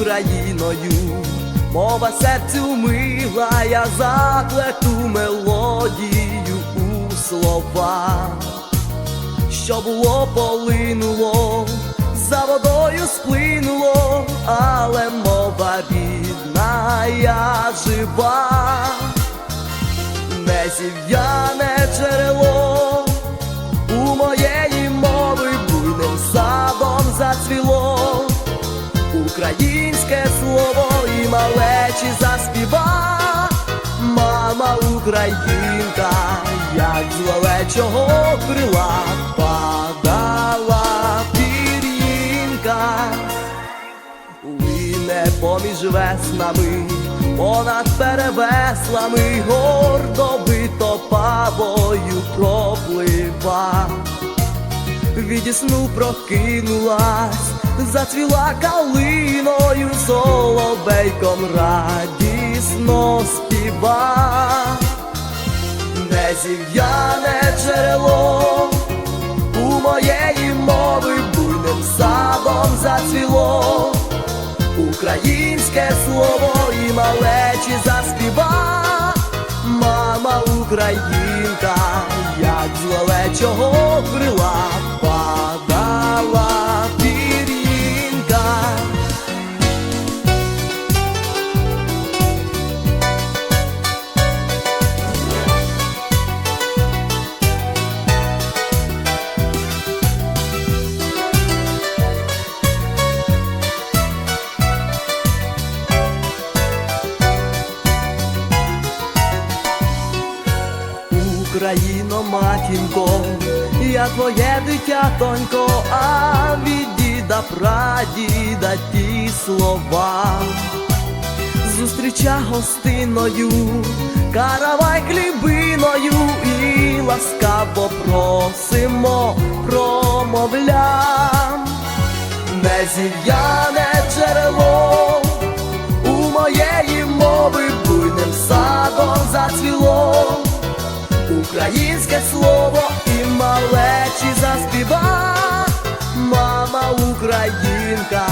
гостиною, мова серцю мила, я заплету мелодію у слова, що було полинуло, за водою сплинуло, але мова рідна, я жива, не зів'яне українське слово і малечі заспіва, мама українка, як з лелечого крила падала пір'їнка. Лине поміж веснами, понад перевеслами, гордо Від сну прокинулась, зацвіла калиною, соловейком радісно співа, не зів'яне джерело у моєї мови буйним садом зацвіло, українське слово і малечі заспіва, мама українка, як з лелечого Україно, матінко, я твоє дитятонько, а від діда прадіда ті слова. Зустріча гостиною, каравай хлібиною і ласкаво просимо, промовлям, не зів'яне джерело українське слово і малечі заспіва, мама українка.